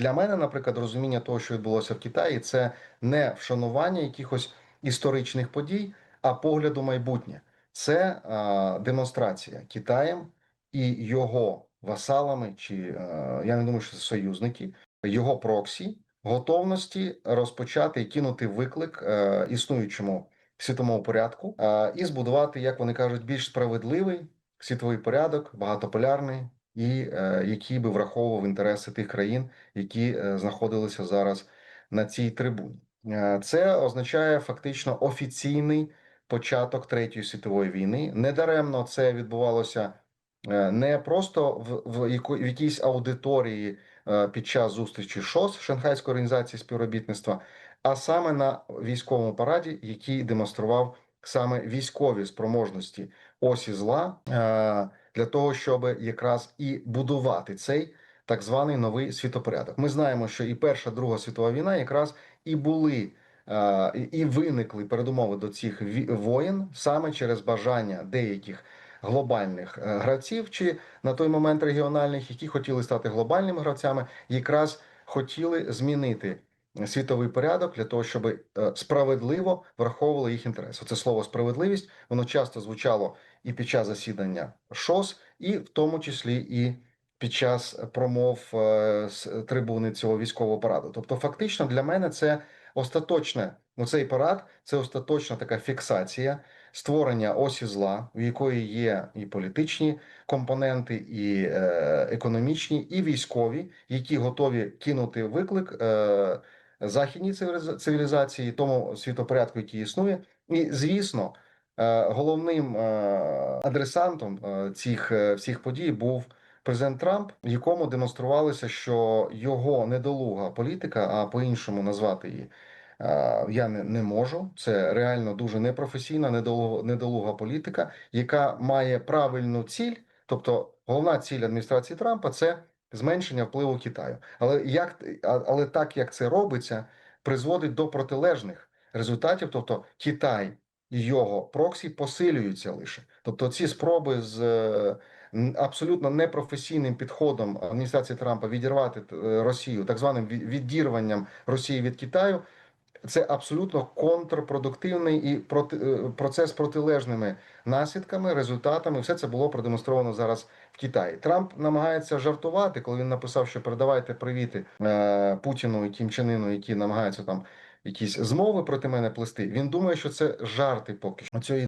для мене, наприклад, розуміння того, що відбулося в Китаї, це не вшанування якихось історичних подій, а погляду майбутнє. Це е, демонстрація Китаєм і його васалами, чи е, я не думаю, що це союзники, його проксі готовності розпочати і кинути виклик е, існуючому світовому порядку е, і збудувати, як вони кажуть, більш справедливий світовий порядок, багатополярний, і е, який би враховував інтереси тих країн, які е, знаходилися зараз на цій трибуні. Е, Це означає фактично офіційний початок третьої світової війни. Недаремно це відбувалося не просто в, в, яко- в якійсь аудиторії під час зустрічі ШОС Шанхайської організації співробітництва, а саме на військовому параді, який демонстрував саме військові спроможності осі зла е, для того, щоб якраз і будувати цей так званий новий світопорядок. Ми знаємо, що і Перша Друга світова війна якраз і були. е, і- виникли передумови до цих воєн саме через бажання деяких глобальних е, гравців, чи на той момент регіональних, які хотіли стати глобальними гравцями, якраз хотіли змінити світовий порядок для того, щоб е, справедливо враховували їх інтереси. Це слово справедливість воно часто звучало і під час засідання ШОС, і в тому числі і під час промов е, з трибуни цього військового параду. Тобто, фактично для мене це остаточне. Ну, цей парад це остаточна така фіксація створення осі зла, в якої є і політичні компоненти, і е, економічні, і військові, які готові кинути виклик е, західній цивіліза- цивілізації, тому світопорядку, який існує, і звісно. е, Головним е, адресантом е, цих всіх подій був президент Трамп, якому демонструвалося, що його недолуга політика, а по-іншому назвати її я не, не можу. Це реально дуже непрофесійна, недолуга, недолуга політика, яка має правильну ціль. Тобто, головна ціль адміністрації Трампа це зменшення впливу Китаю. Але як але так як це робиться, призводить до протилежних результатів. Тобто Китай і його проксі посилюються лише. Тобто, ці спроби з е, абсолютно непрофесійним підходом адміністрації Трампа відірвати е, Росію, так званим відірванням Росії від Китаю. Це абсолютно контрпродуктивний і проти е, процес протилежними наслідками, результатами. Все це було продемонстровано зараз в Китаї. Трамп намагається жартувати, коли він написав, що передавайте привіти е, Путіну і Кім чинину, які намагаються там якісь змови проти мене плести. Він думає, що це жарти поки що.